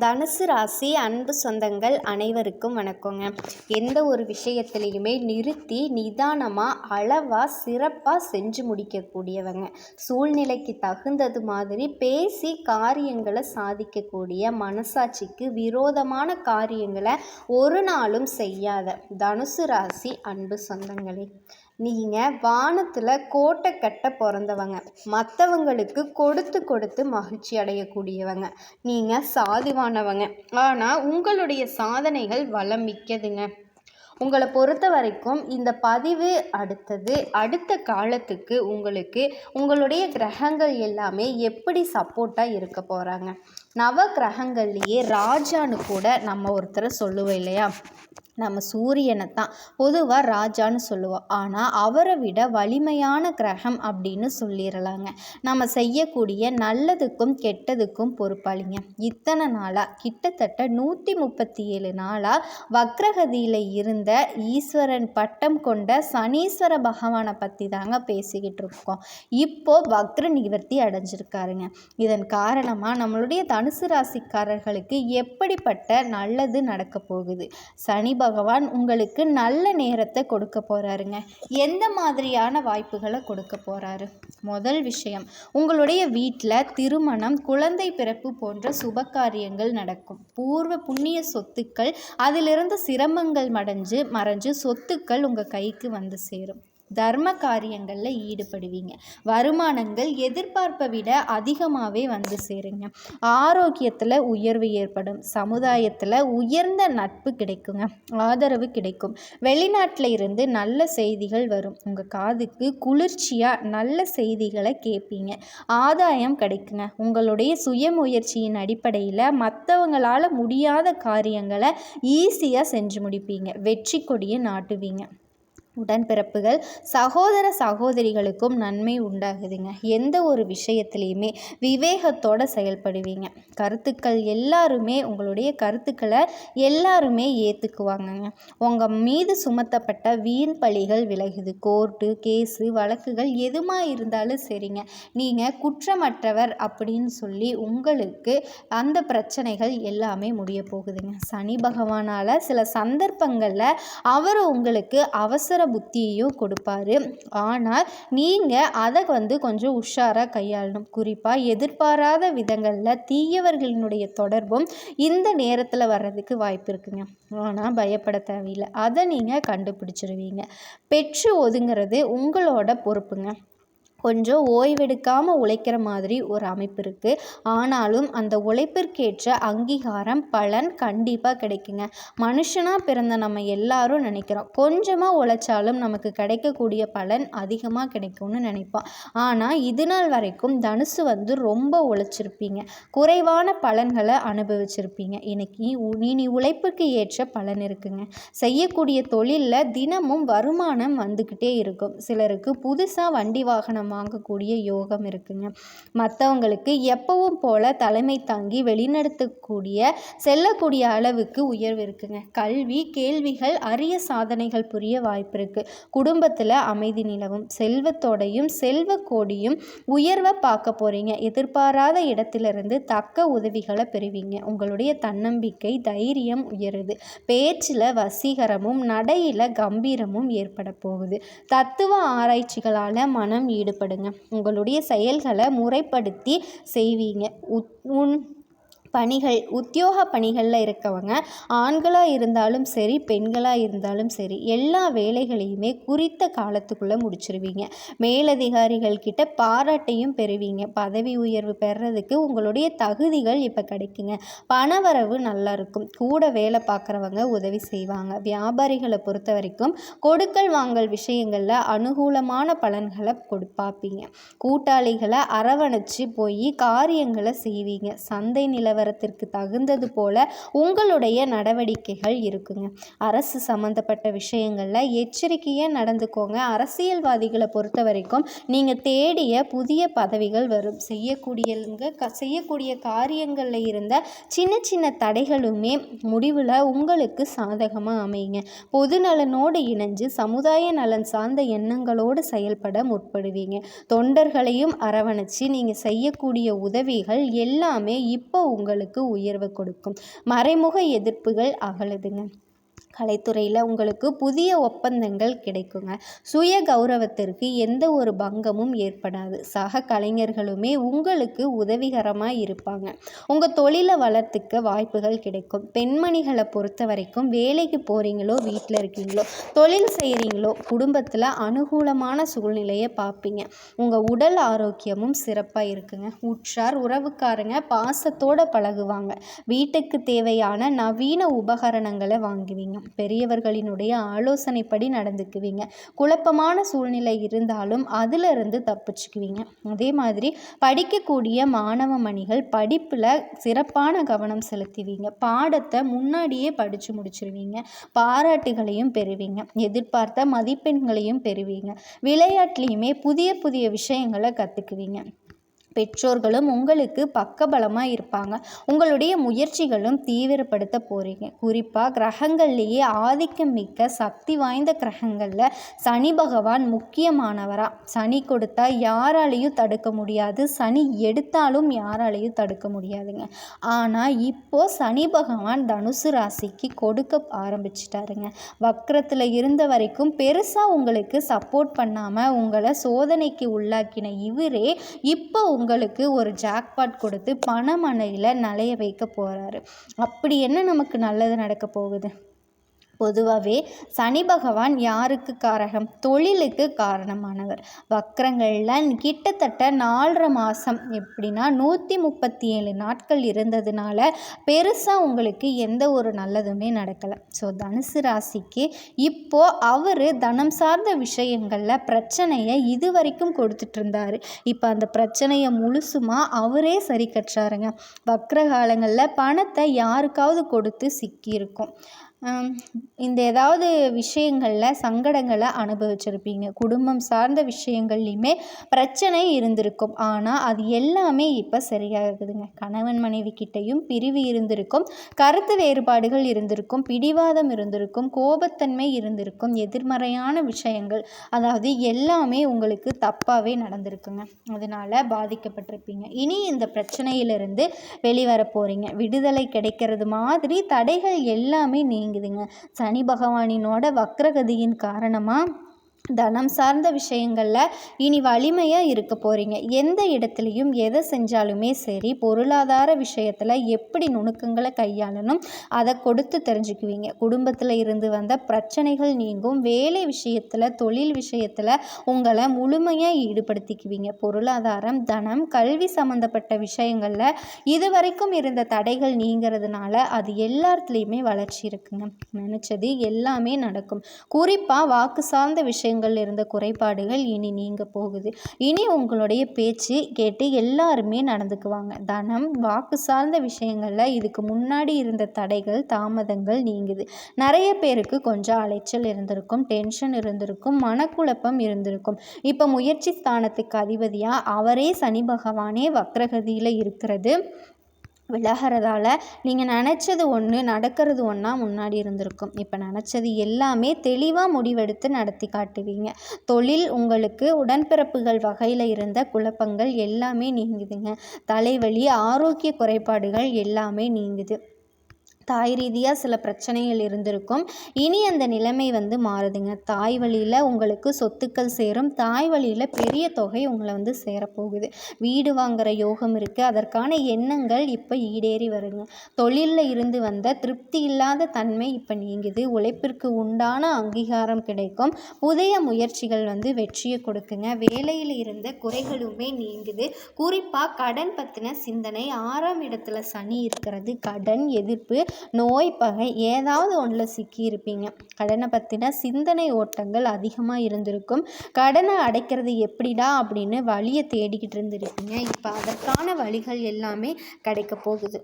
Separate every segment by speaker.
Speaker 1: தனுசு ராசி அன்பு சொந்தங்கள் அனைவருக்கும் வணக்கங்க. எந்த ஒரு விஷயத்துலையுமே நிறுத்தி நிதானமாக அளவாக சிறப்பாக செஞ்சு முடிக்கக்கூடியவங்க. சூழ்நிலைக்கு தகுந்தது மாதிரி பேசி காரியங்களை சாதிக்கக்கூடிய மனசாட்சிக்கு விரோதமான காரியங்களை ஒரு நாளும் செய்யாத தனுசு ராசி அன்பு சொந்தங்களே. நீங்கள் வானத்தில் கோட்டை கட்ட பிறந்தவங்க. மற்றவங்களுக்கு கொடுத்து கொடுத்து மகிழ்ச்சி அடையக்கூடியவங்க. நீங்கள் சாதுவானவங்க. ஆனால் உங்களுடைய சாதனைகள் வளம் மிக்கதுங்க. உங்களை பொறுத்த வரைக்கும் இந்த பதிவு அடுத்தது அடுத்த காலத்துக்கு உங்களுக்கு உங்களுடைய கிரகங்கள் எல்லாமே எப்படி சப்போர்ட்டாக இருக்க போகிறாங்க நவ கிரகங்கள்லேயே ராஜான்னு கூட நம்ம ஒருத்தரை சொல்லுவோம் இல்லையா? நம்ம சூரியனை தான். பொதுவாக ராஜான்னு சொல்லுவோம். ஆனால் அவரை விட வலிமையான கிரகம் அப்படின்னு சொல்லிடலாங்க. நம்ம செய்யக்கூடிய நல்லதுக்கும் கெட்டதுக்கும் பொறுப்பாளிங்க. இத்தனை நாளாக கிட்டத்தட்ட நூற்றி முப்பத்தி ஏழு நாளாக வக்ரகதியில் இருந்த ஈஸ்வரன் பட்டம் கொண்ட சனீஸ்வர பகவானை பற்றி தாங்க பேசிக்கிட்டு இருக்கோம். இப்போ வக்ர நிவர்த்தி அடைஞ்சிருக்காருங்க. இதன் காரணமாக நம்மளுடைய தனுசு ராசிக்காரர்களுக்கு எப்படிப்பட்ட நல்லது நடக்க போகுது? சனி பகவான் உங்களுக்கு நல்ல நேரத்தை கொடுக்க போகிறாருங்க எந்த மாதிரியான வாய்ப்புகளை கொடுக்க போகிறாரு முதல் விஷயம் உங்களுடைய வீட்டில் திருமணம் குழந்தை பிறப்பு போன்ற சுப காரியங்கள் நடக்கும். பூர்வ புண்ணிய சொத்துக்கள் அதிலிருந்து சிரமங்கள் மடைஞ்சு மறைஞ்சு சொத்துக்கள் உங்கள் கைக்கு வந்து சேரும். தர்ம காரியங்களில் ஈடுபடுவீங்க. வருமானங்கள் எதிர்பார்ப்பை விட அதிகமாகவே வந்து சேருங்க. ஆரோக்கியத்தில் உயர்வு ஏற்படும். சமுதாயத்தில் உயர்ந்த நட்பு கிடைக்குங்க. ஆதரவு கிடைக்கும். வெளிநாட்டில் இருந்து நல்ல செய்திகள் வரும். உங்கள் காதுக்கு குளிர்ச்சியாக நல்ல செய்திகளை கேட்பீங்க ஆதாயம் கிடைக்குங்க. உங்களுடைய சுயமுயற்சியின் அடிப்படையில் மற்றவங்களால் முடியாத காரியங்களை ஈஸியாக செஞ்சு முடிப்பீங்க. வெற்றி கொடியை நாட்டுவீங்க. உடன்பிறப்புகள் சகோதர சகோதரிகளுக்கும் நன்மை உண்டாகுதுங்க. எந்த ஒரு விஷயத்துலையுமே விவேகத்தோடு செயல்படுவீங்க. கருத்துக்கள் எல்லாருமே உங்களுடைய கருத்துக்களை எல்லாருமே ஏற்றுக்குவாங்கங்க உங்கள் மீது சுமத்தப்பட்ட வீண் பழிகள் விலகுது. கோர்ட்டு கேஸு வழக்குகள் எதுமா இருந்தாலும் சரிங்க. நீங்கள் குற்றமற்றவர் அப்படின்னு சொல்லி உங்களுக்கு அந்த பிரச்சனைகள் எல்லாமே முடிய போகுதுங்க சனி பகவானால் சில சந்தர்ப்பங்களில் அவர் உங்களுக்கு அவசர புத்தியையும் கொடுப்பாரு. ஆனால் நீங்கள் அதை வந்து கொஞ்சம் உஷாராக கையாளணும். குறிப்பாக எதிர்பாராத விதங்களில் தீயவர்களினுடைய தொடர்பும் இந்த நேரத்தில் வர்றதுக்கு வாய்ப்பு இருக்குங்க. ஆனால் பயப்பட தேவையில்லை. அதை நீங்கள் கண்டுபிடிச்சிருவீங்க. பெற்று ஒதுங்கிறது உங்களோட பொறுப்புங்க. கொஞ்சம் ஓய்வெடுக்காமல் உழைக்கிற மாதிரி ஒரு அமைப்பு இருக்குது ஆனாலும் அந்த உழைப்பிற்கேற்ற அங்கீகாரம் பலன் கண்டிப்பாக கிடைக்குங்க. மனுஷனாக பிறந்த நம்ம எல்லாரும் நினைக்கிறோம். கொஞ்சமாக உழைச்சாலும் நமக்கு கிடைக்கக்கூடிய பலன் அதிகமாக கிடைக்கும்னு நினைப்போம். ஆனால் இது நாள் வரைக்கும் தனுசு வந்து ரொம்ப உழைச்சிருப்பீங்க. குறைவான பலன்களை அனுபவிச்சிருப்பீங்க. இன்னைக்கு இனி உழைப்புக்கு ஏற்ற பலன் இருக்குங்க. செய்யக்கூடிய தொழிலில் தினமும் வருமானம் வந்துக்கிட்டே இருக்கும். சிலருக்கு புதுசாக வண்டி வாகனம் வாங்கக்கூடிய யோகம் இருக்குங்க. மற்றவங்களுக்கு எப்பவும் போல் தலைமை தாங்கி வெளிநடத்தக்கூடிய செல்லக்கூடிய அளவுக்கு உயர்வு இருக்குங்க. கல்வி கேள்விகள் அரிய சாதனைகள் புரிய வாய்ப்பு இருக்குது குடும்பத்தில் அமைதி நிலவும். செல்வத்தோடையும் செல்வ கோடியும் உயர்வை பார்க்க போகிறீங்க எதிர்பாராத இடத்திலிருந்து தக்க உதவிகளை பெறுவீங்க. உங்களுடைய தன்னம்பிக்கை தைரியம் உயருது. பேச்சில் வசீகரமும் நடையில் கம்பீரமும் ஏற்பட போகுது. தத்துவ ஆராய்ச்சிகளால் மனம் ஈடுபடும் செயல்படுங்க உங்களுடைய செயல்களை முறைப்படுத்தி செய்வீங்க. உன் பணிகள் உத்தியோக பணிகளில் இருக்கவங்க ஆண்களாக இருந்தாலும் சரி பெண்களாக இருந்தாலும் சரி எல்லா வேலைகளையுமே குறித்த காலத்துக்குள்ளே முடிச்சிருவீங்க. மேலதிகாரிகள் கிட்ட பாராட்டையும் பெறுவீங்க. பதவி உயர்வு பெறதுக்கு உங்களுடைய தகுதிகள் இப்போ கிடைக்குங்க. பணவரவு நல்லா இருக்கும். கூட வேலை பார்க்குறவங்க உதவி செய்வாங்க. வியாபாரிகளை பொறுத்த வரைக்கும் கொடுக்கல் வாங்கல் விஷயங்களில் அனுகூலமான பலன்களை கொடு பார்ப்பீங்க கூட்டாளிகளை அரவணைச்சு போய் காரியங்களை செய்வீங்க. சந்தை நிலவர நிலவரத்திற்கு தகுந்தது போல உங்களுடைய நடவடிக்கைகள் இருக்குங்க. அரசு சம்மந்தப்பட்ட விஷயங்களில் எச்சரிக்கையாக நடந்துக்கோங்க. அரசியல்வாதிகளை பொறுத்த வரைக்கும் நீங்கள் தேடிய புதிய பதவிகள் வரும். செய்யக்கூடியங்க க செய்யக்கூடிய காரியங்களில் இருந்த சின்ன சின்ன தடைகளுமே முடிவில் உங்களுக்கு சாதகமாக அமையுங்க. பொது நலனோடு இணைஞ்சு சமுதாய நலன் சார்ந்த எண்ணங்களோடு செயல்பட முற்படுவீங்க. தொண்டர்களையும் அரவணைச்சு நீங்கள் செய்யக்கூடிய உதவிகள் எல்லாமே இப்போ உங்கள் உங்களுக்கு உயர்வை கொடுக்கும். மறைமுக எதிர்ப்புகள் அகலுதுங்க. கலைத்துறையில் உங்களுக்கு புதிய ஒப்பந்தங்கள் கிடைக்குங்க. சுய கௌரவத்திற்கு எந்த ஒரு பங்கமும் ஏற்படாது. சக கலைஞர்களுமே உங்களுக்கு உதவிகரமாக இருப்பாங்க. உங்கள் தொழிலை வளர்த்துக்க வாய்ப்புகள் கிடைக்கும். பெண்மணிகளை பொறுத்த வரைக்கும் வேலைக்கு போகிறீங்களோ வீட்டில் இருக்கீங்களோ தொழில் செய்கிறீங்களோ குடும்பத்தில் அனுகூலமான சூழ்நிலையை பார்ப்பீங்க. உங்கள் உடல் ஆரோக்கியமும் சிறப்பாக இருக்குங்க. உற்றார் உறவுக்காரங்க பாசத்தோடு பழகுவாங்க. வீட்டுக்கு தேவையான நவீன உபகரணங்களை வாங்குவீங்க. பெரியவர்களினுடைய ஆலோசனைப்படி நடந்துக்குவீங்க. குழப்பமான சூழ்நிலை இருந்தாலும் அதிலிருந்து தப்பிச்சுக்குவீங்க. அதே மாதிரி படிக்கக்கூடிய மாணவ மணிகள் படிப்பில் சிறப்பான கவனம் செலுத்துவீங்க. பாடத்தை முன்னாடியே படித்து முடிச்சிருவீங்க. பாராட்டுகளையும் பெறுவீங்க. எதிர்பார்த்த மதிப்பெண்களையும் பெறுவீங்க. விளையாட்டுலேயுமே புதிய புதிய விஷயங்களை கற்றுக்குவீங்க பெற்றோர்களும் உங்களுக்கு பக்கபலமாக இருப்பாங்க. உங்களுடைய முயற்சிகளும் தீவிரப்படுத்த போகிறீங்க குறிப்பாக கிரகங்கள்லேயே ஆதிக்கம் மிக்க சக்தி வாய்ந்த கிரகங்களில் சனி பகவான் முக்கியமானவராக சனி கொடுத்தா யாராலையும் தடுக்க முடியாது. சனி எடுத்தாலும் யாராலையும் தடுக்க முடியாதுங்க. ஆனால் இப்போது சனி பகவான் தனுசு ராசிக்கு கொடுக்க ஆரம்பிச்சிட்டாருங்க. வக்கரத்தில் இருந்த வரைக்கும் பெருசாக உங்களுக்கு சப்போர்ட் பண்ணாமல் உங்களை சோதனைக்கு உள்ளாக்கின இவரே இப்போ உங்களுக்கு ஒரு ஜாக்பாட் கொடுத்து பணமனையில் நலைய வைக்க போகிறாரு அப்படி என்ன நமக்கு நல்லது நடக்க போகுது? பொதுவாகவே சனி பகவான் யாருக்கு காரகம்? தொழிலுக்கு காரணமானவர். வக்கரங்களில் கிட்டத்தட்ட நாலரை மாதம் எப்படின்னா நூற்றி முப்பத்தி ஏழு நாட்கள் இருந்ததுனால பெருசாக உங்களுக்கு எந்த ஒரு நல்லதுமே நடக்கலை. ஸோ தனுசு ராசிக்கு இப்போது அவர் தனம் சார்ந்த விஷயங்களில் பிரச்சனையை இது வரைக்கும் கொடுத்துட்ருந்தார். இப்போ அந்த பிரச்சனையை முழுசுமாக அவரே சரி கட்டுறாருங்க வக்கர காலங்களில் பணத்தை யாருக்காவது கொடுத்து சிக்கியிருக்கும். இந்த ஏதாவது விஷயங்களில் சங்கடங்களை அனுபவிச்சிருப்பீங்க. குடும்பம் சார்ந்த விஷயங்கள்லையுமே பிரச்சனை இருந்திருக்கும். ஆனால் அது எல்லாமே இப்போ சரியாகுதுங்க. கணவன் மனைவி கிட்டேயும் பிரிவு இருந்திருக்கும். கருத்து வேறுபாடுகள் இருந்திருக்கும். பிடிவாதம் இருந்திருக்கும். கோபத்தன்மை இருந்திருக்கும். எதிர்மறையான விஷயங்கள் அதாவது எல்லாமே உங்களுக்கு தப்பாகவே நடந்திருக்குங்க. அதனால் பாதிக்கப்பட்டிருப்பீங்க. இனி இந்த பிரச்சனையிலிருந்து வெளிவர போகிறீங்க விடுதலை கிடைக்கிறது மாதிரி தடைகள் எல்லாமே நீங்கள் நீங்குதுங்க சனி பகவானினோட வக்ரகதியின் காரணமாக தனம் சார்ந்த விஷயங்களில் இனி வலிமையாக இருக்க போகிறீங்க எந்த இடத்துலையும் எதை செஞ்சாலுமே சரி பொருளாதார விஷயத்தில் எப்படி நுணுக்கங்களை கையாளணும் அதை கொடுத்து தெரிஞ்சுக்குவீங்க. குடும்பத்தில் இருந்து வந்த பிரச்சனைகள் நீங்கும். வேலை விஷயத்தில் தொழில் விஷயத்தில் உங்களை முழுமையாக ஈடுபடுத்திக்குவீங்க. பொருளாதாரம் தனம் கல்வி சம்மந்தப்பட்ட விஷயங்களில் இதுவரைக்கும் இருந்த தடைகள் நீங்கிறதுனால அது எல்லாத்துலேயுமே வளர்ச்சி இருக்குங்க. நினச்சது எல்லாமே நடக்கும். குறிப்பாக வாக்கு சார்ந்த விஷயங்கள் விஷயங்கள் இருந்த குறைபாடுகள் இனி நீங்க போகுது. இனி உங்களுடைய பேச்சு கேட்டு எல்லாருமே நடந்துக்குவாங்க. தனம் வாக்கு சார்ந்த விஷயங்களில் இதுக்கு முன்னாடி இருந்த தடைகள் தாமதங்கள் நீங்குது. நிறைய பேருக்கு கொஞ்சம் அலைச்சல் இருந்திருக்கும் டென்ஷன் இருந்திருக்கும் மனக்குழப்பம் இருந்திருக்கும். இப்போ முயற்சி ஸ்தானத்துக்கு அதிபதியாக அவரே சனி பகவானே வக்ரகதியில் இருக்கிறது. விலகிறதால நீங்கள் நினச்சது ஒன்று நடக்கிறது ஒன்றா முன்னாடி இருந்திருக்கும். இப்போ நினச்சது எல்லாமே தெளிவாக முடிவெடுத்து நடத்தி காட்டுவீங்க. தொழில் உங்களுக்கு உடன்பிறப்புகள் வகையில் இருந்த குழப்பங்கள் எல்லாமே நீங்குதுங்க. தலைவலி ஆரோக்கிய குறைபாடுகள் எல்லாமே நீங்குது. தாய் ரீதியாக சில பிரச்சனைகள் இருந்திருக்கும். இனி அந்த நிலைமை வந்து மாறுதுங்க. தாய் வழியில் உங்களுக்கு சொத்துக்கள் சேரும். தாய் வழியில் பெரிய தொகை உங்களை வந்து சேரப்போகுது. வீடு வாங்குகிற யோகம் இருக்குது அதற்கான எண்ணங்கள் இப்போ ஈடேறி வருங்க தொழிலில் இருந்து வந்த திருப்தி இல்லாத தன்மை இப்போ நீங்குது. உழைப்பிற்கு உண்டான அங்கீகாரம் கிடைக்கும். புதிய முயற்சிகள் வந்து வெற்றியை கொடுக்குங்க. வேலையில் இருந்த குறைகளுமே நீங்குது. குறிப்பாக கடன் பற்றின சிந்தனை. ஆறாம் இடத்துல சனி இருக்கிறது. கடன் எதிர்ப்பு. நோய் பகை ஏதாவது ஒன்றில் சிக்கியிருப்பீங்க. கடனை பற்றின சிந்தனை ஓட்டங்கள் அதிகமாக இருந்திருக்கும். கடனை அடைக்கிறது எப்படிடா அப்படின்னு வழியை தேடிக்கிட்டு இருந்திருப்பீங்க. இப்போ அதற்கான வழிகள் எல்லாமே கிடைக்க போகுது.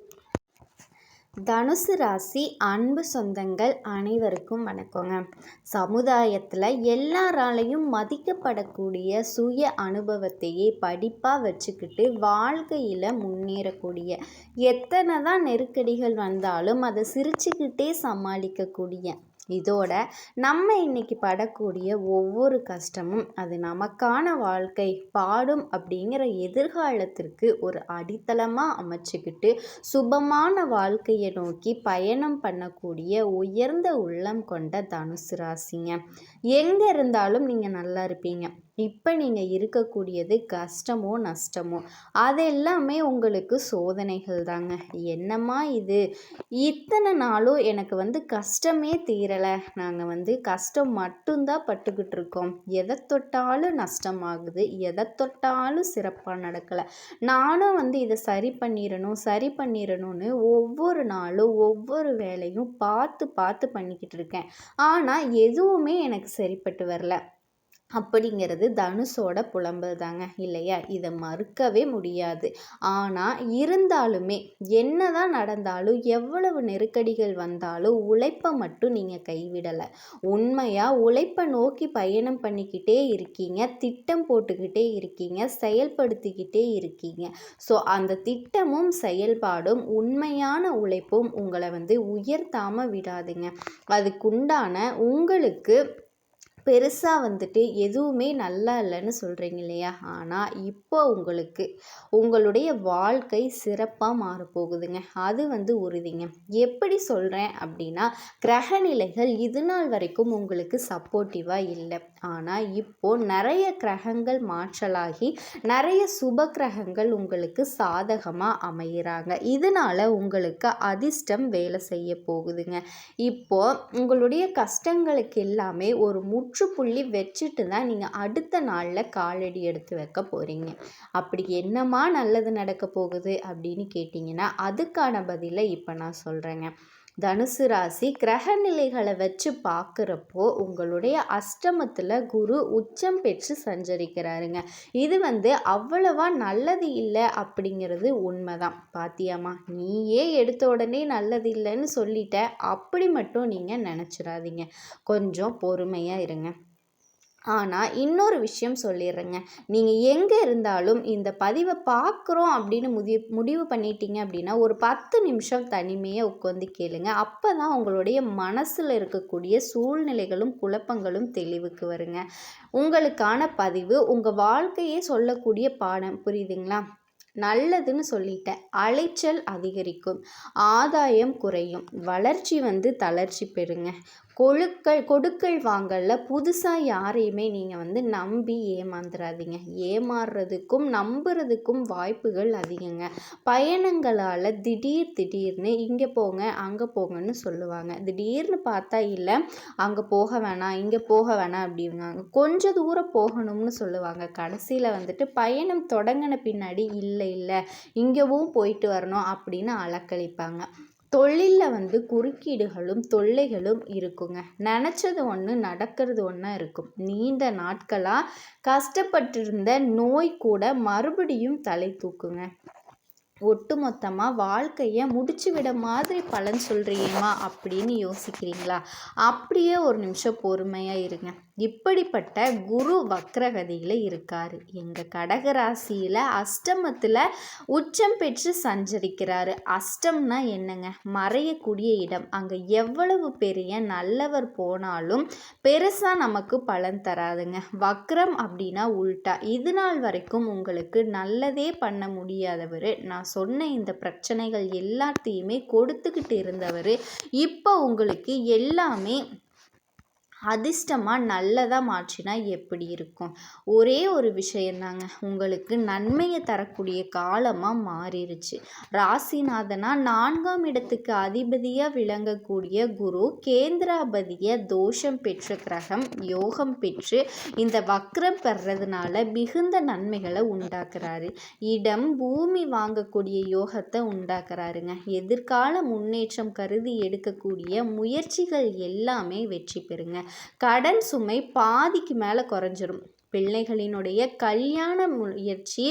Speaker 1: தனுசு ராசி அன்பு சொந்தங்கள் அனைவருக்கும் வணக்கங்க. சமுதாயத்தில் எல்லாராலையும் மதிக்கப்படக்கூடிய சுய அனுபவத்தையே படிப்பாக வச்சுக்கிட்டு வாழ்க்கையில் முன்னேறக்கூடிய எத்தனை தான் நெருக்கடிகள் வந்தாலும் அதை சிரிச்சுக்கிட்டே சமாளிக்கக்கூடிய இதோட நம்ம இன்னைக்கு படக்கூடிய ஒவ்வொரு கஷ்டமும் அது நமக்கான வாழ்க்கை பாடும் அப்படிங்கிற எதிர்காலத்திற்கு ஒரு அடித்தளமாக அமைச்சுக்கிட்டு சுபமான வாழ்க்கையை நோக்கி பயணம் பண்ணக்கூடிய உயர்ந்த உள்ளம் கொண்ட தனுசு ராசிங்க. எங்கே இருந்தாலும் நீங்கள் நல்லா இருப்பீங்க. இப்போ நீங்கள் இருக்கக்கூடியது கஷ்டமோ நஷ்டமோ? அது எல்லாமே உங்களுக்கு சோதனைகள் தாங்க. என்னம்மா இது? இத்தனை நாளும் எனக்கு வந்து கஷ்டமே தீரலை. நாங்கள் வந்து கஷ்டம் மட்டும்தான் பட்டுக்கிட்டு இருக்கோம். எதை தொட்டாலும் நஷ்டமாகுது. எதை தொட்டாலும் சிறப்பாக நடக்கலை. நானும் வந்து இதை சரி பண்ணிடணும் சரி பண்ணிடணும்னு ஒவ்வொரு நாளும் ஒவ்வொரு வேலையும் பார்த்து பார்த்து பண்ணிக்கிட்டு இருக்கேன். ஆனால் எதுவுமே எனக்கு சரிப்பட்டு வரல. அப்படிங்கிறது தனுஷோட புலம்பல் தாங்க இல்லையா? இதை மறுக்கவே முடியாது. ஆனால் இருந்தாலுமே என்ன தான் நடந்தாலும் எவ்வளவு நெருக்கடிகள் வந்தாலும் உழைப்பை மட்டும் நீங்கள் கைவிடலை. உண்மையாக உழைப்பை நோக்கி பயணம் பண்ணிக்கிட்டே இருக்கீங்க திட்டம் போட்டுக்கிட்டே இருக்கீங்க செயல்படுத்திக்கிட்டே இருக்கீங்க. ஸோ அந்த திட்டமும் செயல்பாடும் உண்மையான உழைப்பும் உங்களை வந்து உயர்த்தாமல் விடாதுங்க. அதுக்குண்டான உங்களுக்கு பெருசாக வந்துட்டு எதுவுமே நல்லா இல்லைன்னு சொல்கிறீங்க இல்லையா? ஆனால் இப்போ உங்களுக்கு உங்களுடைய வாழ்க்கை சிறப்பாக மாறப்போகுதுங்க. அது வந்து உறுதிங்க. எப்படி சொல்கிறேன் அப்படின்னா கிரக நிலைகள் இது நாள் வரைக்கும் உங்களுக்கு சப்போர்ட்டிவாக இல்லை. ஆனால் இப்போது நிறைய கிரகங்கள் மாற்றலாகி நிறைய சுப கிரகங்கள் உங்களுக்கு சாதகமாக அமைகிறாங்க இதனால் உங்களுக்கு அதிர்ஷ்டம் வேலை செய்ய போகுதுங்க. இப்போது உங்களுடைய கஷ்டங்களுக்கு எல்லாமே ஒரு முற்று முற்றுப்புள்ளி வச்சுட்டு தான் நீங்கள் அடுத்த நாளில் காலடி எடுத்து வைக்க போகிறீங்க அப்படி என்னமா நல்லது நடக்க போகுது அப்படின்னு கேட்டிங்கன்னா அதுக்கான பதிலை இப்போ நான் சொல்கிறேங்க தனுசு ராசி கிரக நிலைகளை வச்சு பார்க்குறப்போ உங்களுடைய அஷ்டமத்தில் குரு உச்சம் பெற்று சஞ்சரிக்கிறாருங்க. இது வந்து அவ்வளவா நல்லது இல்லை அப்படிங்கிறது உண்மைதான். பாத்தியாமா நீயே எடுத்த உடனே நல்லது இல்லைன்னு சொல்லிட்ட அப்படி மட்டும் நீங்கள் நினச்சிடாதீங்க. கொஞ்சம் பொறுமையாக இருங்க. ஆனால் இன்னொரு விஷயம் சொல்லிடுறேங்க. நீங்கள் எங்கே இருந்தாலும் இந்த பதிவை பார்க்குறோம் அப்படின்னு முதி முடிவு பண்ணிட்டீங்க அப்படின்னா ஒரு பத்து நிமிஷம் தனிமையாக உட்காந்து கேளுங்க. அப்போ தான் உங்களுடைய மனசில் இருக்கக்கூடிய சூழ்நிலைகளும் குழப்பங்களும் தெளிவுக்கு வருங்க. உங்களுக்கான பதிவு உங்கள் வாழ்க்கையே சொல்லக்கூடிய பாடம். புரியுதுங்களா? நல்லதுன்னு சொல்லிட்டேன் அலைச்சல் அதிகரிக்கும். ஆதாயம் குறையும். வளர்ச்சி வந்து தளர்ச்சி பெறுங்க. கொழுக்கள் கொடுக்கல் வாங்கல புதுசாக யாரையுமே நீங்கள் வந்து நம்பி ஏமாந்துடாதீங்க ஏமாறுறதுக்கும் நம்புறதுக்கும் வாய்ப்புகள் அதிகங்க. பயணங்களால் திடீர் திடீர்னு இங்கே போங்க அங்கே போங்கன்னு சொல்லுவாங்க. திடீர்னு பார்த்தா இல்லை அங்கே போக வேணாம் இங்கே போக வேணாம் அப்படிங்காங்க. கொஞ்சம் தூரம் போகணும்னு சொல்லுவாங்க. கடைசியில் வந்துட்டு பயணம் தொடங்கின பின்னாடி இல்லை இல்லை இங்கேவும் போயிட்டு வரணும் அப்படின்னு அலக்களிப்பாங்க தொழிலில் வந்து குறுக்கீடுகளும் தொல்லைகளும் இருக்குங்க. நினச்சது ஒன்று நடக்கிறது ஒன்றா இருக்கும். நீண்ட நாட்களாக கஷ்டப்பட்டிருந்த நோய் கூட மறுபடியும் தலை தூக்குங்க. ஒட்டுமொத்தமாக வாழ்க்கையை முடிச்சு விட மாதிரி பலன் சொல்கிறீமா அப்படின்னு யோசிக்கிறீங்களா? அப்படியே ஒரு நிமிஷம் பொறுமையாக இருங்க. இப்படிப்பட்ட குரு வக்ரகதியில் இருக்கார். எங்கள் கடகராசியில் அஷ்டமத்தில் உச்சம் பெற்று சஞ்சரிக்கிறாரு. அஷ்டம்னா என்னங்க? மறையக்கூடிய இடம். அங்கே எவ்வளவு பெரிய நல்லவர் போனாலும் பெருசாக நமக்கு பலன் தராதுங்க. வக்ரம் அப்படின்னா உள்டா இது நாள் வரைக்கும் உங்களுக்கு நல்லதே பண்ண முடியாதவர் நான் சொன்ன இந்த பிரச்சனைகள் எல்லாத்தையுமே கொடுத்துக்கிட்டு இருந்தவர் இப்போ உங்களுக்கு எல்லாமே அதிர்ஷ்டமாக நல்லதாக மாற்றினா எப்படி இருக்கும்? ஒரே ஒரு விஷயந்தாங்க உங்களுக்கு நன்மையை தரக்கூடிய காலமாக மாறிடுச்சு ராசிநாதனா நான்காம் இடத்துக்கு அதிபதியாக விளங்கக்கூடிய குரு கேந்திராபதிய தோஷம் பெற்ற கிரகம் யோகம் பெற்று இந்த வக்ரம் பெறதுனால மிகுந்த நன்மைகளை உண்டாக்குறாரு. இடம் பூமி வாங்கக்கூடிய யோகத்தை உண்டாக்குறாருங்க. எதிர்கால முன்னேற்றம் கருதி எடுக்கக்கூடிய முயற்சிகள் எல்லாமே வெற்றி பெறுங்க. கடன் சுமை பாதிக்கு மேலே குறைஞ்சிரும். பிள்ளைகளினுடைய கல்யாண முயற்சி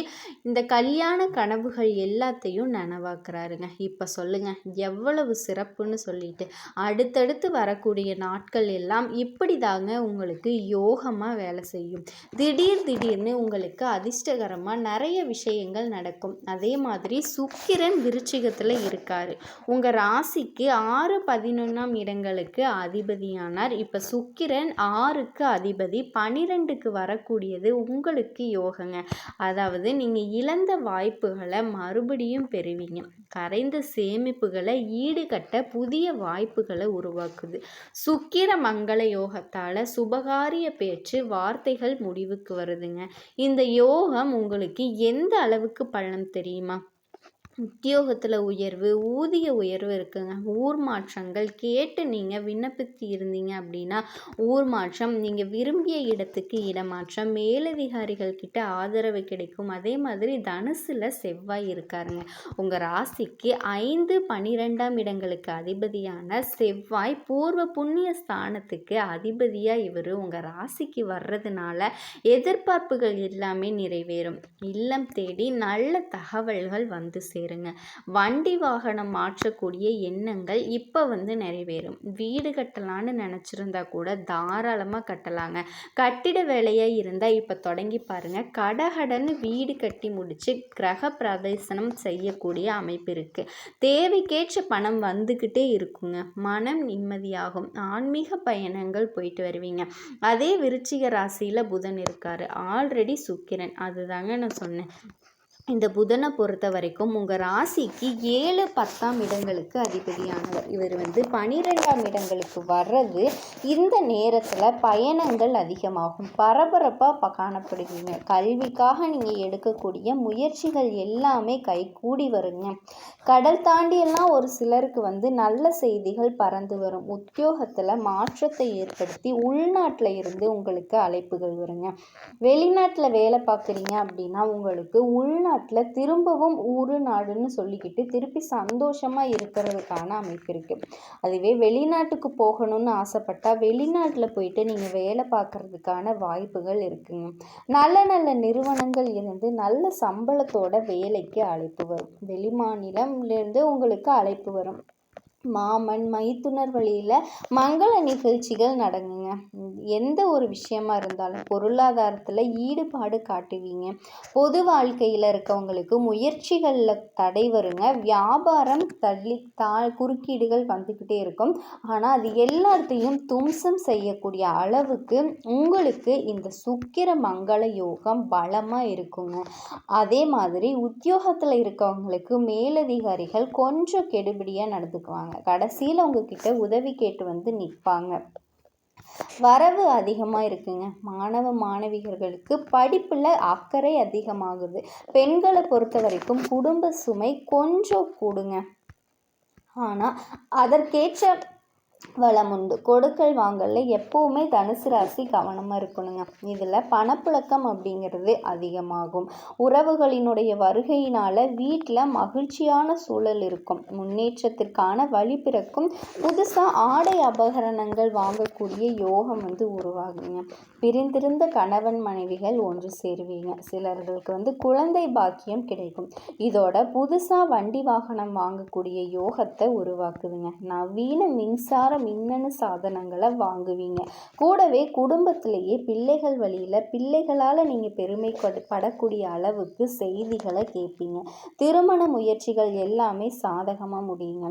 Speaker 1: இந்த கல்யாண கனவுகள் எல்லாத்தையும் நனவாக்குறாருங்க. இப்போ சொல்லுங்கள் எவ்வளவு சிறப்புன்னு சொல்லிட்டு அடுத்தடுத்து வரக்கூடிய நாட்கள் எல்லாம் இப்படி தாங்க உங்களுக்கு யோகமாக வேலை செய்யும். திடீர் திடீர்னு உங்களுக்கு அதிர்ஷ்டகரமாக நிறைய விஷயங்கள் நடக்கும். அதே மாதிரி சுக்கிரன் விருச்சிகத்தில் இருக்கார். உங்கள் ராசிக்கு ஆறு பதினொன்றாம் இடங்களுக்கு அதிபதியானார். இப்போ சுக்கிரன் ஆறுக்கு அதிபதி பனிரெண்டுக்கு வரக்கூடியது உங்களுக்கு யோகங்க. அதாவது நீங்கள் இழந்த வாய்ப்புகளை மறுபடியும் பெறுவீங்க. கரைந்த சேமிப்புகளை ஈடுகட்ட புதிய வாய்ப்புகளை உருவாக்குது. சுக்கிர மங்கள யோகத்தால் சுபகாரிய பேச்சு வார்த்தைகள் முடிவுக்கு வருதுங்க. இந்த யோகம் உங்களுக்கு எந்த அளவுக்கு பலன் தெரியுமா? உத்தியோகத்தில் உயர்வு ஊதிய உயர்வு இருக்குங்க. ஊர் மாற்றங்கள் கேட்டு நீங்கள் விண்ணப்பித்து இருந்தீங்க அப்படின்னா ஊர் மாற்றம் நீங்கள் விரும்பிய இடத்துக்கு இடமாற்றம் மேலதிகாரிகள் கிட்ட ஆதரவு கிடைக்கும். அதே மாதிரி தனுசில் செவ்வாய் இருக்காருங்க. உங்கள் ராசிக்கு ஐந்து பன்னிரெண்டாம் இடங்களுக்கு அதிபதியான செவ்வாய் பூர்வ புண்ணிய ஸ்தானத்துக்கு அதிபதியாக இவர் உங்கள் ராசிக்கு வர்றதுனால எதிர்பார்ப்புகள் எல்லாமே நிறைவேறும். இல்லம் தேடி நல்ல தகவல்கள் வந்து சேரும். நிறைவேறுங்க வண்டி வாகனம் மாற்றக்கூடிய எண்ணங்கள் இப்போ வந்து நிறைவேறும். வீடு கட்டலான்னு நினச்சிருந்தா கூட தாராளமாக கட்டலாங்க. கட்டிட வேலையாக இருந்தால் இப்போ தொடங்கி பாருங்கள் கடகடன்னு வீடு கட்டி முடித்து கிரக பிரவேசனம் செய்யக்கூடிய அமைப்பு இருக்குது தேவைக்கேற்ற பணம் வந்துக்கிட்டே இருக்குங்க. மனம் நிம்மதியாகும். ஆன்மீக பயணங்கள் போயிட்டு வருவீங்க. அதே விருச்சிக ராசியில் புதன் இருக்கார். ஆல்ரெடி சுக்கிரன். அதுதாங்க நான் சொன்னேன். இந்த புதனை பொறுத்த வரைக்கும் உங்கள் ராசிக்கு ஏழு பத்தாம் இடங்களுக்கு அதிபதியானவர். இவர் வந்து பனிரெண்டாம் இடங்களுக்கு வர்றது இந்த நேரத்தில் பயணங்கள் அதிகமாகும். பரபரப்பாக காணப்படுவீங்க. கல்விக்காக நீங்கள் எடுக்கக்கூடிய முயற்சிகள் எல்லாமே கைகூடி வருங்க. கடல் தாண்டியெல்லாம் ஒரு சிலருக்கு வந்து நல்ல செய்திகள் பறந்து வரும். உத்தியோகத்தில் மாற்றத்தை ஏற்படுத்தி உள்நாட்டில் இருந்து உங்களுக்கு அழைப்புகள் வருங்க. வெளிநாட்டில் வேலை பார்க்குறீங்க அப்படின்னா உங்களுக்கு உள்நாட்டு தமிழ்நாட்டில் திரும்பவும் ஊர் நாடுன்னு சொல்லிக்கிட்டு திருப்பி சந்தோஷமாக இருக்கிறதுக்கான அமைப்பு இருக்குது அதுவே வெளிநாட்டுக்கு போகணும்னு ஆசைப்பட்டால் வெளிநாட்டில் போயிட்டு நீங்கள் வேலை பார்க்குறதுக்கான வாய்ப்புகள் இருக்குங்க. நல்ல நல்ல நிறுவனங்கள் இருந்து நல்ல சம்பளத்தோட வேலைக்கு அழைப்பு வரும். வெளிமாநிலம்லேருந்து உங்களுக்கு அழைப்பு வரும். மாமன் மைத்துனர் வழியில் மங்கள நிகழ்ச்சிகள் நடங்குங்க எந்த ஒரு விஷயமா இருந்தாலும் பொருளாதாரத்தில் ஈடுபாடு காட்டுவீங்க. பொது வாழ்க்கையில் இருக்கவங்களுக்கு முயற்சிகளில் தடை வருங்க. வியாபாரம் தள்ளி தா குறுக்கீடுகள் வந்துக்கிட்டே இருக்கும். ஆனால் அது எல்லாத்தையும் தும்சம் செய்யக்கூடிய அளவுக்கு உங்களுக்கு இந்த சுக்கிர மங்கள யோகம் பலமாக இருக்குங்க. அதே மாதிரி உத்தியோகத்தில் இருக்கவங்களுக்கு மேலதிகாரிகள் கொஞ்சம் கெடுபிடியாக நடந்துக்குவாங்க. கடைசியில் உங்ககிட்ட உதவி கேட்டு வந்து நிற்பாங்க வரவு அதிகமாக இருக்குங்க. மாணவ மாணவிகர்களுக்கு படிப்பில் அக்கறை அதிகமாகுது. பெண்களை பொறுத்த வரைக்கும் குடும்ப சுமை கொஞ்சம் கூடுங்க. ஆனால் அதற்கேற்ற வளம் உண்டு. கொடுக்கல் வாங்கலில் எப்போவுமே தனுசு ராசி கவனமாக இருக்கணுங்க. இதில் பணப்புழக்கம் அப்படிங்கிறது அதிகமாகும். உறவுகளினுடைய வருகையினால் வீட்டில் மகிழ்ச்சியான சூழல் இருக்கும். முன்னேற்றத்திற்கான வழி பிறக்கும். புதுசாக ஆடை அபகரணங்கள் வாங்கக்கூடிய யோகம் வந்து உருவாகுங்க. பிரிந்திருந்த கணவன் மனைவிகள் ஒன்று சேருவீங்க. சிலர்களுக்கு வந்து குழந்தை பாக்கியம் கிடைக்கும். இதோட புதுசாக வண்டி வாகனம் வாங்கக்கூடிய யோகத்தை உருவாக்குதுங்க. நவீன மின்சார மின்சார மின்னணு சாதனங்களை வாங்குவீங்க. கூடவே குடும்பத்திலேயே பிள்ளைகள் வழியில் பிள்ளைகளால் நீங்கள் பெருமை படக்கூடிய அளவுக்கு செய்திகளை கேட்பீங்க திருமண முயற்சிகள் எல்லாமே சாதகமாக முடியுங்க.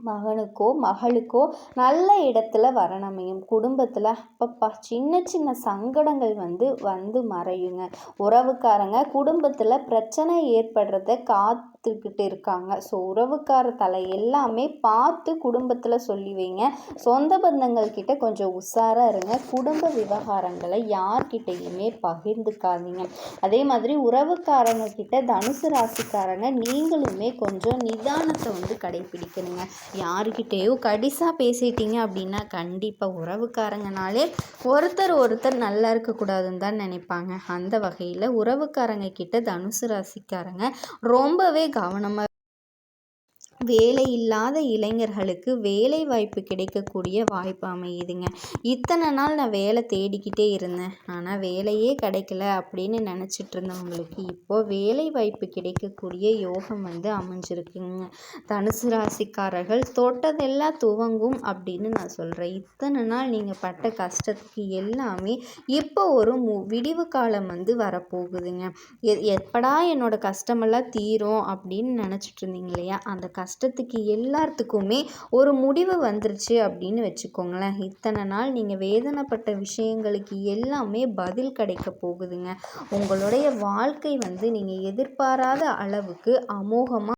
Speaker 1: மகனுக்கோ மகளுக்கோ நல்ல இடத்துல வரணமையும் குடும்பத்தில் அப்பப்பா சின்ன சின்ன சங்கடங்கள் வந்து வந்து மறையுங்க. உறவுக்காரங்க குடும்பத்தில் பிரச்சனை ஏற்படுறத காத்து பார்த்துக்கிட்டு இருக்காங்க. ஸோ உறவுக்கார தலை எல்லாமே பார்த்து குடும்பத்தில் சொல்லி வைங்க. சொந்த பந்தங்கள் கிட்ட கொஞ்சம் உஷாராக இருங்க. குடும்ப விவகாரங்களை யார்கிட்டையுமே பகிர்ந்துக்காதீங்க. அதே மாதிரி உறவுக்காரங்க கிட்ட தனுசு ராசிக்காரங்க நீங்களுமே கொஞ்சம் நிதானத்தை வந்து கடைபிடிக்கணுங்க. யாருக்கிட்டேயோ கடிசாக பேசிட்டீங்க அப்படின்னா கண்டிப்பாக உறவுக்காரங்கனாலே ஒருத்தர் ஒருத்தர் நல்லா இருக்கக்கூடாதுன்னு தான் நினைப்பாங்க. அந்த வகையில் உறவுக்காரங்க கிட்ட தனுசு ராசிக்காரங்க ரொம்பவே கவனமாக வேலை இல்லாத இளைஞர்களுக்கு வேலை வாய்ப்பு கிடைக்கக்கூடிய வாய்ப்பு அமையுதுங்க. இத்தனை நாள் நான் வேலை தேடிக்கிட்டே இருந்தேன். ஆனால் வேலையே கிடைக்கல அப்படின்னு நினச்சிட்டு இருந்தவங்களுக்கு இப்போது வேலை வாய்ப்பு கிடைக்கக்கூடிய யோகம் வந்து அமைஞ்சிருக்குங்க. தனுசு ராசிக்காரர்கள் தொட்டதெல்லாம் துவங்கும் அப்படின்னு நான் சொல்கிறேன் இத்தனை நாள் நீங்கள் பட்ட கஷ்டத்துக்கு எல்லாமே இப்போ ஒரு மு விடிவு காலம் வந்து வரப்போகுதுங்க. எப்படா என்னோடய கஷ்டமெல்லாம் தீரும் அப்படின்னு நினச்சிட்டு இருந்தீங்க இல்லையா? அந்த கஷ்டத்துக்கு எல்லாத்துக்குமே ஒரு முடிவு வந்துருச்சு அப்படின்னு வச்சுக்கோங்களேன். இத்தனை நாள் நீங்கள் வேதனைப்பட்ட விஷயங்களுக்கு எல்லாமே பதில் கிடைக்க போகுதுங்க. உங்களுடைய வாழ்க்கை வந்து நீங்கள் எதிர்பாராத அளவுக்கு அமோகமாக